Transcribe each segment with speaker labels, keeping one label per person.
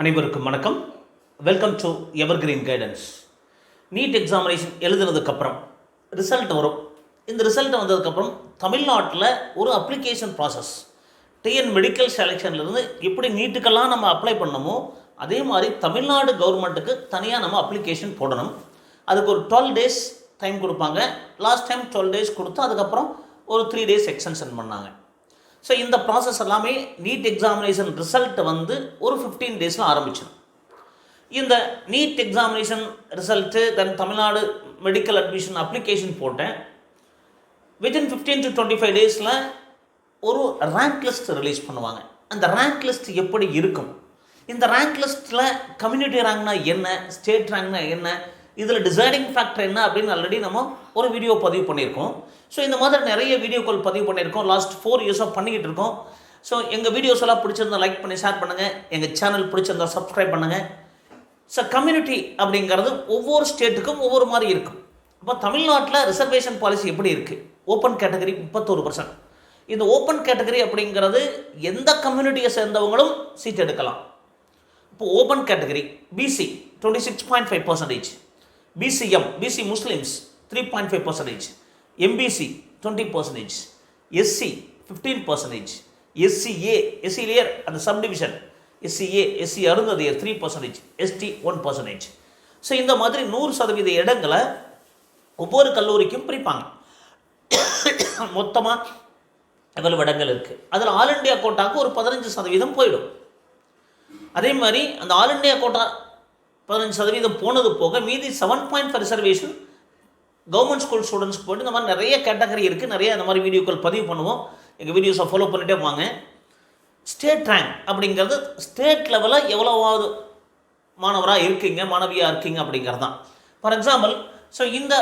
Speaker 1: அனைவருக்கும் வணக்கம். Welcome to Evergreen Guidance NEET examination எழுதுனதுக்கப்புறம் result வரும். இந்த ரிசல்ட் வந்ததுக்கப்புறம் தமிழ்நாட்டில் ஒரு அப்ளிகேஷன் ப்ராசஸ் டிஎன் மெடிக்கல் செலெக்ஷன்லேருந்து எப்படி நீட்டுக்கெல்லாம் நம்ம அப்ளை பண்ணமோ அதே மாதிரி தமிழ்நாடு கவர்மெண்ட்டுக்கு தனியாக நம்ம அப்ளிகேஷன் போடணும். அதுக்கு ஒரு டுவெல் டேஸ் டைம் கொடுப்பாங்க. லாஸ்ட் டைம் டுவெல் டேஸ் கொடுத்து அதுக்கப்புறம் ஒரு த்ரீ டேஸ் எக்ஸ்டென்ஷன் பண்ணாங்க. ஸோ இந்த ப்ராசஸ் எல்லாமே நீட் எக்ஸாமினேஷன் ரிசல்ட் வந்து ஒரு ஃபிஃப்டீன் டேஸில் ஆரம்பிச்சிடும் இந்த NEET examination result then Tamil Nadu medical admission application போட்டேன். Within fifteen to twenty five டேஸில் ஒரு ரேங்க் லிஸ்ட் ரிலீஸ் பண்ணுவாங்க. அந்த ரேங்க் லிஸ்ட் எப்படி இருக்கும்? இந்த ரேங்க் லிஸ்ட்டில் கம்யூனிட்டி ரேங்க்னா என்ன? ஸ்டேட் ரேங்க்னா என்ன? இதில் டிசைடிங் ஃபேக்டர் என்ன? அப்படின்னு ஆல்ரெடி நம்ம ஒரு வீடியோ பதிவு பண்ணியிருக்கோம். ஸோ இந்த மாதிரி நிறைய வீடியோக்கள் பதிவு பண்ணியிருக்கோம். லாஸ்ட் ஃபோர் இயர்ஸாக பண்ணிக்கிட்டு இருக்கோம். ஸோ எங்கள் வீடியோஸ் எல்லாம் பிடிச்சிருந்தா லைக் பண்ணி ஷேர் பண்ணுங்கள் எங்கள் சேனல் பிடிச்சிருந்தா சப்ஸ்கிரைப் பண்ணுங்கள் ஸோ கம்யூனிட்டி அப்படிங்கிறது ஒவ்வொரு ஸ்டேட்டுக்கும் ஒவ்வொரு மாதிரி இருக்கும். அப்போ தமிழ்நாட்டில் ரிசர்வேஷன் பாலிசி எப்படி இருக்குது ஓப்பன் கேட்டகரி முப்பத்தோரு பர்சன்ட் இந்த ஓப்பன் கேட்டகரி அப்படிங்கிறது எந்த கம்யூனிட்டியை சேர்ந்தவங்களும் சீட் எடுக்கலாம். இப்போ open category BC twenty six point five percentage BCM BC Muslims three point five percentage MBC twenty percentage SC fifteen percentage SCA எஸ்சிலேயர் அந்த sub division SCA SC Arunthathiyar three percentage ST one percentage so இந்த மாதிரி நூறு சதவீத இடங்களை ஒவ்வொரு கல்லூரிக்கும் பிரிப்பாங்க. மொத்தமாக எவ்வளவு இடங்கள் இருக்குது அதில் ஆல் இண்டியா கோட்டாக்கு ஒரு பதினஞ்சு சதவீதம் போயிடும். அதே மாதிரி அந்த ஆல் இண்டியா கோட்டா பதினஞ்சு சதவீதம் போனது போக மீதி seven point five reservation government school ஸ்டூடெண்ட்ஸ்க்கு போயிட்டு இந்த மாதிரி நிறைய கேட்டகரி இருக்குது நிறைய இந்த மாதிரி வீடியோக்கள் பதிவு பண்ணுவோம். எங்கள் வீடியோஸை ஃபாலோ பண்ணிகிட்டே வாங்க. ஸ்டேட் ரேங்க் அப்படிங்கிறது ஸ்டேட் லெவலில் எவ்வளோவாவது மாணவராக இருக்கீங்க மாணவியாக இருக்கீங்க அப்படிங்கிறது தான் ஃபார் எக்ஸாம்பிள் ஸோ இந்த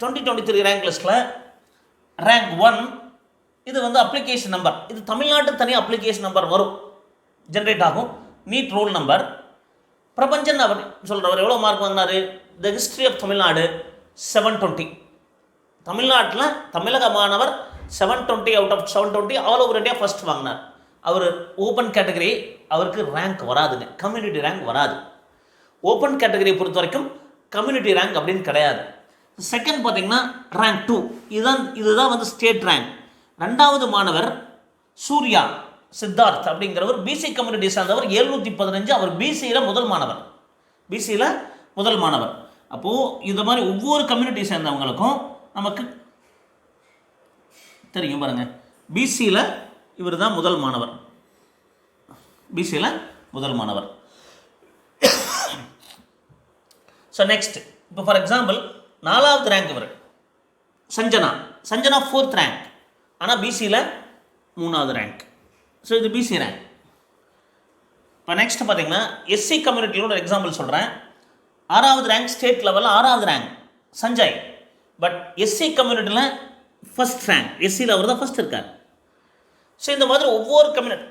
Speaker 1: டுவெண்ட்டி டுவெண்ட்டி த்ரீ ரேங்க் லிஸ்ட்டில் ரேங்க் ஒன் இது வந்து அப்ளிகேஷன் நம்பர் இது தமிழ்நாட்டு தனி அப்ளிகேஷன் நம்பர் வரும். ஜென்ரேட் ஆகும். நீட் ரோல் நம்பர் பிரபஞ்சன் அவர் சொல்கிறவர் எவ்வளோ மார்க் வாங்கினாரு? The history of Tamil Nadu. Seven twenty தமிழ்நாட்டில் தமிழக மாணவர் seven twenty out of seven twenty all over India first வாங்கினார். அவர் ஓப்பன் கேட்டகரி அவருக்கு ரேங்க் வராதுங்க. கம்யூனிட்டி ரேங்க் வராது. ஓப்பன் கேட்டகரியை பொறுத்த வரைக்கும் கம்யூனிட்டி ரேங்க் அப்படின்னு கிடையாது. செகண்ட் பார்த்தீங்கன்னா ரேங்க் டூ இதுதான் இதுதான் வந்து ஸ்டேட் ரேங்க் ரெண்டாவது மாணவர் சூர்யா சித்தார்த் அப்படிங்கிறவர் பிசி கம்யூனிட்டி சார்ந்தவர். எழுநூற்றி பதினஞ்சு அவர் பிசியில் முதல் மாணவர். பிசியில் முதல் மாணவர். அப்போது இந்த மாதிரி ஒவ்வொரு கம்யூனிட்டி சேர்ந்தவங்களுக்கும் நமக்கு தெரியும் பாருங்கள் பிசியில் இவர் தான் முதல் மாணவர். பிசியில் முதல் மாணவர். ஸோ நெக்ஸ்ட் இப்போ ஃபார் எக்ஸாம்பிள் நாலாவது ரேங்க் இவர். சஞ்சனா. சஞ்சனா ஃபோர்த் ரேங்க் ஆனால் பிசியில் மூணாவது ரேங்க் ஸோ இது பிசி ரேங்க் இப்போ நெக்ஸ்ட் பார்த்தீங்கன்னா எஸ்சி கம்யூனிட்டியோட எக்ஸாம்பிள் சொல்கிறேன் ஆறாவது ரேங்க் ஸ்டேட் லெவலில் ஆறாவது ரேங்க் சஞ்சய். பட் எஸ்சி கம்யூனிட்டியில் ஃபஸ்ட் ரேங்க் எஸ்சியில் அவர் தான் ஃபஸ்ட் இருக்கார். ஸோ இந்த மாதிரி ஒவ்வொரு கம்யூனிட்டி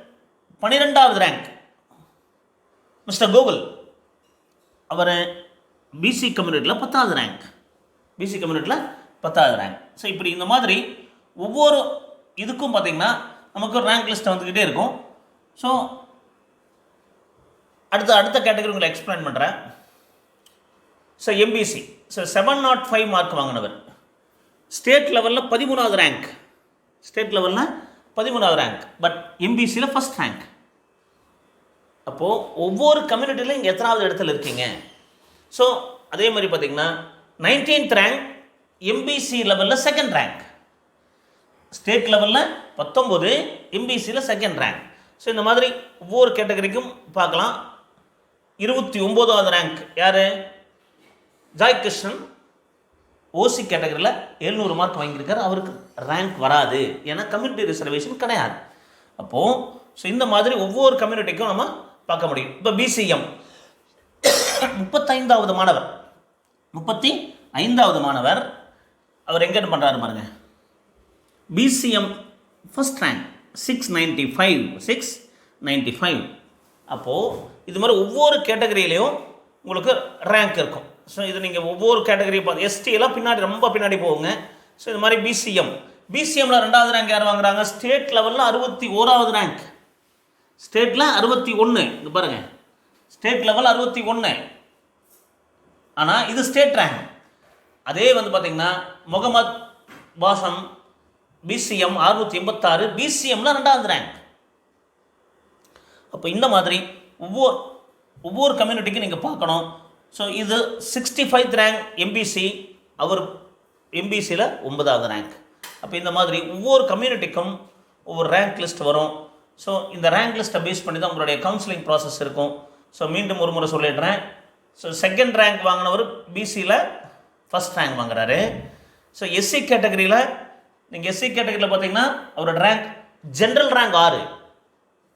Speaker 1: பன்னிரெண்டாவது ரேங்க் மிஸ்டர் கோகுல் அவர் பிசி கம்யூனிட்டியில் பத்தாவது ரேங்க் பிசி கம்யூனிட்டியில் பத்தாவது ரேங்க் ஸோ இப்படி இந்த மாதிரி ஒவ்வொரு இதுக்கும் பார்த்திங்கன்னா நமக்கு ஒரு ரேங்க் லிஸ்ட்டை வந்துக்கிட்டே இருக்கும். ஸோ அடுத்த அடுத்த கேட்டகரி உங்களை எக்ஸ்பிளைன் பண்ணுறேன் so MBC so seven nought five mark வாங்கினவர். State லெவலில் பதிமூணாவது ரேங்க் ஸ்டேட் லெவலில் பதிமூணாவது ரேங்க் பட் எம்பிசியில் ஃபஸ்ட் ரேங்க் அப்போது ஒவ்வொரு கம்யூனிட்டிலையும் இங்கே எத்தனாவது இடத்துல இருக்கீங்க? ஸோ அதே மாதிரி பார்த்தீங்கன்னா நைன்டீன்த் ரேங்க் எம்பிசி லெவலில் செகண்ட் ரேங்க் ஸ்டேட் லெவலில் பத்தொம்போது எம்பிசியில் செகண்ட் ரேங்க் ஸோ இந்த மாதிரி ஒவ்வொரு கேட்டகரிக்கும் பார்க்கலாம். இருபத்தி ஒம்போதாவது ரேங்க் யார்? ஜாய் கிருஷ்ணன் ஓசி கேட்டகரியில் எழுநூறு மார்க் வாங்கியிருக்காரு. அவருக்கு ரேங்க் வராது. ஏன்னா கம்யூனிட்டி ரிசர்வேஷன் கிடையாது. அப்போது ஸோ இந்த மாதிரி ஒவ்வொரு கம்யூனிட்டிக்கும் நம்ம பார்க்க முடியும். இப்போ பிசிஎம் முப்பத்தைந்தாவது மாணவர். முப்பத்தி ஐந்தாவது மாணவர். அவர் எங்கே பண்ணுறாரு பாருங்க. BCM first rank six ninety five six ninety five அப்போது இது மாதிரி ஒவ்வொரு கேட்டகரியிலையும் உங்களுக்கு ரேங்க் இருக்கும். ஸோ இது நீங்கள் ஒவ்வொரு கேட்டகரி பார்த்து எஸ்டி எல்லாம் பின்னாடி ரொம்ப பின்னாடி போகுங்க. ஸோ இது மாதிரி பிசிஎம் பிசிஎம்மில் ரெண்டாவது ரேங்க் யார் வாங்குறாங்க? ஸ்டேட் லெவலில் அறுபத்தி ஓராவது ரேங்க் ஸ்டேட்டில் அறுபத்தி ஒன்று இது பாருங்கள் ஸ்டேட் லெவல் அறுபத்தி ஒன்று ஆனால் இது ஸ்டேட் ரேங்க் அதே வந்து பார்த்தீங்கன்னா முகமது பாசம் பிசிஎம் அறுநூற்றி எண்பத்தாறு பிசிஎம்ல ரெண்டாவது ரேங்க் அப்போ இந்த மாதிரி ஒவ்வொரு ஒவ்வொரு கம்யூனிட்டிக்கும் நீங்கள் பார்க்கணும். ஸோ இது சிக்ஸ்டி ஃபைவ் ரேங்க் எம்பிசி அவர் எம்பிசியில் ஒன்பதாவது ரேங்க் அப்போ இந்த மாதிரி ஒவ்வொரு கம்யூனிட்டிக்கும் ஒவ்வொரு ரேங்க் லிஸ்ட் வரும். ஸோ இந்த ரேங்க் லிஸ்ட்டை பேஸ் பண்ணி தான் உங்களுடைய கவுன்சிலிங் ப்ராசஸ் இருக்கும். ஸோ மீண்டும் ஒரு முறை சொல்லிடுறேன். ஸோ செகண்ட் ரேங்க் வாங்கினவர் பிசியில் ஃபஸ்ட் ரேங்க் வாங்குறாரு. ஸோ எஸ்சி கேட்டகரியில் நீங்கள் எஸ்சி கேட்டகரியில் பார்த்தீங்கன்னா அவரோட ரேங்க் ஜென்ரல் ரேங்க் ஆறு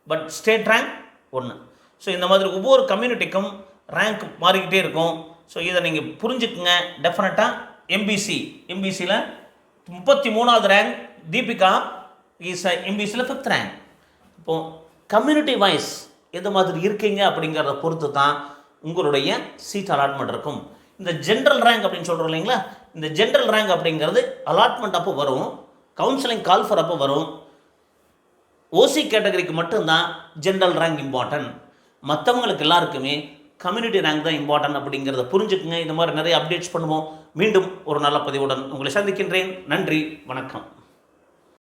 Speaker 1: பட் ஸ்டேட் ரேங்க் ஒன்று ஸோ இந்த மாதிரி ஒவ்வொரு கம்யூனிட்டிக்கும் ரேங்க் மாறிக்கிட்டே இருக்கும். ஸோ இதை நீங்கள் புரிஞ்சுக்குங்க. டெஃபினட்டாக எம்பிசி எம்பிசியில் முப்பத்தி மூணாவது ரேங்க் தீபிகா இஸ் எம்பிசியில் ஃபிஃப்த் ரேங்க் இப்போது கம்யூனிட்டி வைஸ் எந்த மாதிரி இருக்கீங்க அப்படிங்கிறத பொறுத்து தான் உங்களுடைய சீட் அலாட்மெண்ட் இருக்கும். இந்த ஜென்ரல் ரேங்க் அப்படின்னு சொல்கிறோம் இல்லைங்களா? இந்த ஜென்ரல் ரேங்க் அப்படிங்கிறது அலாட்மெண்ட் அப்போ வரும். கவுன்சிலிங் கால் ஃபார் அப்போ வரும். ஓசி கேட்டகரிக்கு மட்டும்தான் ஜென்ரல் ரேங்க் இம்பார்ட்டன்ட் மற்றவங்களுக்கு எல்லாருக்குமே கம்யூனிட்டி ரேங்க் தான் இம்பார்ட்டன்ட் அப்படிங்கிறத புரிஞ்சுக்குங்க. இந்த மாதிரி நிறைய அப்டேட்ஸ் பண்ணுவோம். மீண்டும் ஒரு நல்ல பதிவுடன் உங்களை சந்திக்கின்றேன். நன்றி வணக்கம்.